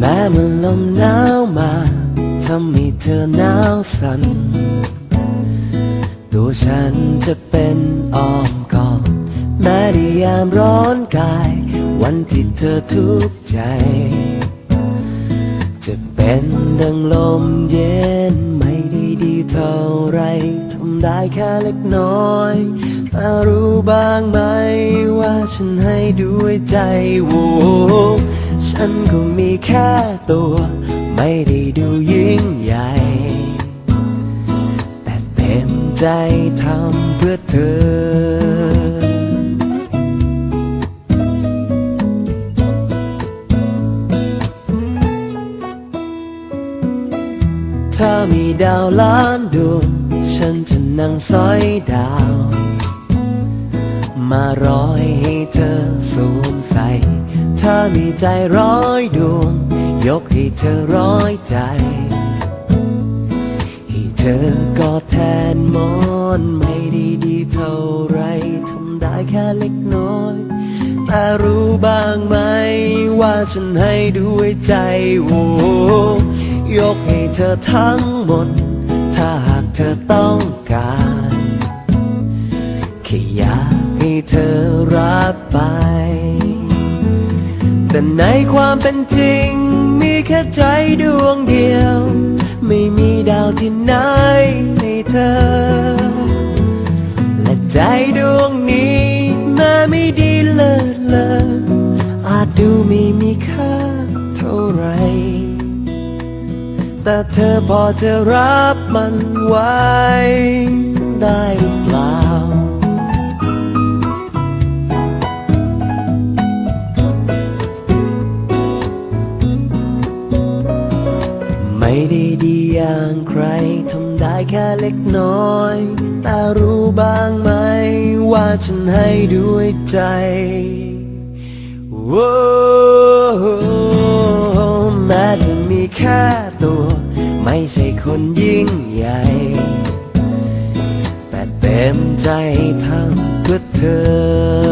เมื่อลมหนาวมาทำให้เธอหนาวสั่นตัวฉันจะเป็นอ้อมกอดแม้ในยามร้อนกาย วันที่เธอทุกข์ใจ จะเป็นดังลมเย็นไม่ได้ดีเท่าไรทำได้แค่เล็กน้อยแต่รู้บ้างไหมว่าฉันให้ด้วยใจโว ฉันก็มีแค่ตัว ไม่ได้ดูยิ่งใหญ่ แต่เต็มใจทำเพื่อเธอถ้ามีดาวล้านดวง ฉันจะนั่งสอยดาว มาร้อยให้เธอสวมใส่ถ้ามีใจร้อยดวง ยกให้เธอร้อยใจ ให้เธอกอดแทนมอนไม่ด้ดีเท่าไรทำได้แค่เล็กน้อย แต่รู้บ้างไหม ว่าฉันให้ด้วยใจโวยกให้เธอทั้งหมด ถ้าหากเธอต้องการแค่อยาก เธอรับไป แต่ในความเป็นจริง มีแค่ใจดวงเดียว ไม่มีดาวที่ไหนให้เธอ และใจดวงนี้แม้ไม่ดีเลิศเลออาจดูไม่มีค่าเท่าไร แต่เธอพอจะรับมันไว้ ไม่ได้ดีอย่างใครทำได้แค่เล็กน้อย แต่รู้บ้างไหม ว่าฉันให้ด้วยใจโว้แม้จะมีแค่ตัว ไม่ใช่คนยิ่งใหญ่ แต่เต็มใจทำเพื่อเธอ